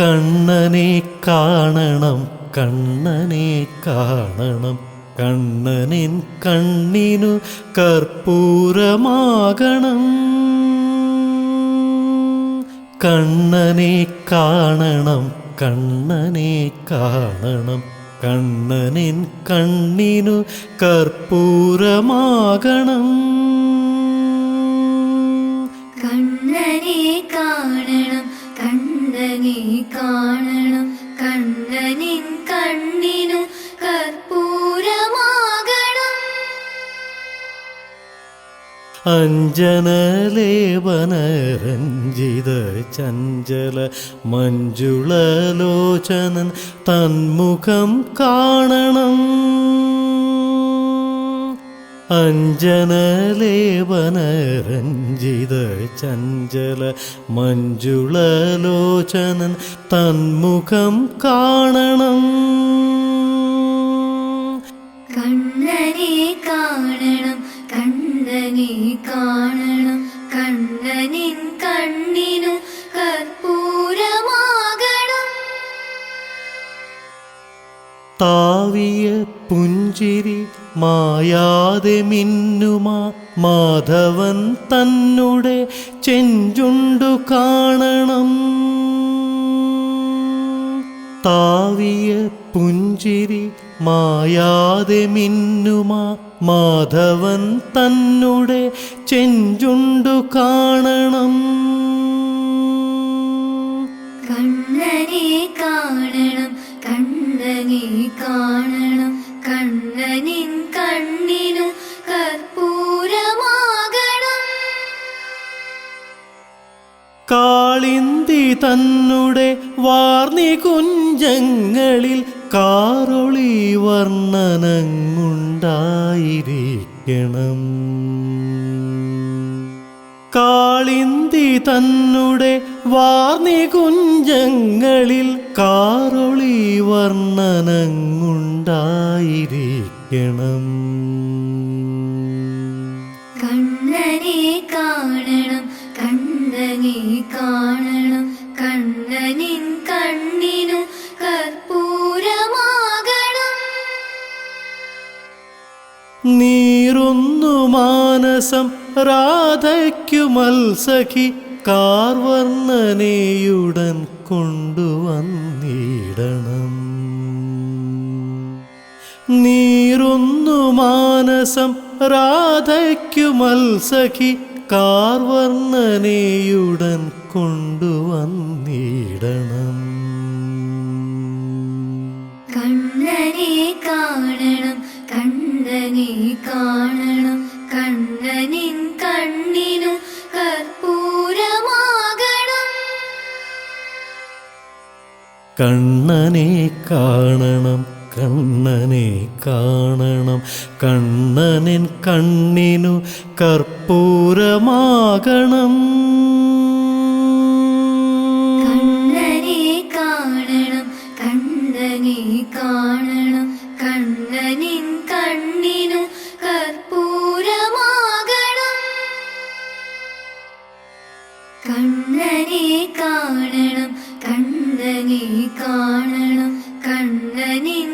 കണ്ണനെ കാണണം കണ്ണനെ കാണണം. കണ്ണനിൻ കണ്ണിനു കർപ്പൂരമാകണം. കണ്ണനെ കാണണം കണ്ണനെ കാണണം. കണ്ണനിൻ കണ്ണിനു കർപ്പൂരമാകണം. കണ്ണനെ കാണണം. കണ്ണനിൻ കണ്ണിനു കർപ്പൂരമാകണം. അഞ്ജനലേപനരഞ്ജിത ചഞ്ചല മഞ്ജുളലോചനൻ തന്മുഖം കാണണം. അഞ്ജനലേപനരഞ്ജിത ചഞ്ചല മഞ്ജുളലോചനൻ തന്മുഖം കാണണം. കണ്ണനെ കാണണം കണ്ണനെ കാണണം. താവിയ പുഞ്ചിരി മായാതെ മിന്നുമാ മാധവൻ തന്നുടെ ചെഞ്ചുണ്ടു കാണണം. താവിയ പുഞ്ചിരി മായാതെ മിന്നുമാ മാധവൻ തന്നുടെ ചെഞ്ചുണ്ടു കാണണം. കണ്ണനെ കാണണം. കണ്ണനിൻ കണ്ണിനു കർപ്പൂരമാകണം. കാളിന്തി തന്നുടെ വാർണി കുഞ്ചങ്ങളിൽ കാറൊളി വർണനങ്ങുണ്ടായിരിക്കണം കാളിന്തി തന്നുടെ വാർണി കുഞ്ചങ്ങളിൽ കാറൊളി വർണനങ്ങുണ്ടായിരിക്കണം. കണ്ണനെ കാണണം കണ്ണനെ കാണണം കണ്ണനിൻ കണ്ണിനു കർപ്പൂരമാകണം. നീറുന്നു മാനസം രാധയ്ക്കു മത്സഖി കാർവർണനെയുടൻ കൊണ്ടുവന്നിടണം. നീറുന്നു മാനസം രാധയ്ക്കു മത്സഖി കാർവർണനെയുടൻ കൊണ്ടുവന്നിടണം. കണ്ണനെ കണ്ണനെ കാണണം കണ്ണനെ കാണണം. കണ്ണനിൻ കണ്ണിനു കർപ്പൂരമാകണം. കാണണം കണ്ണനിൻ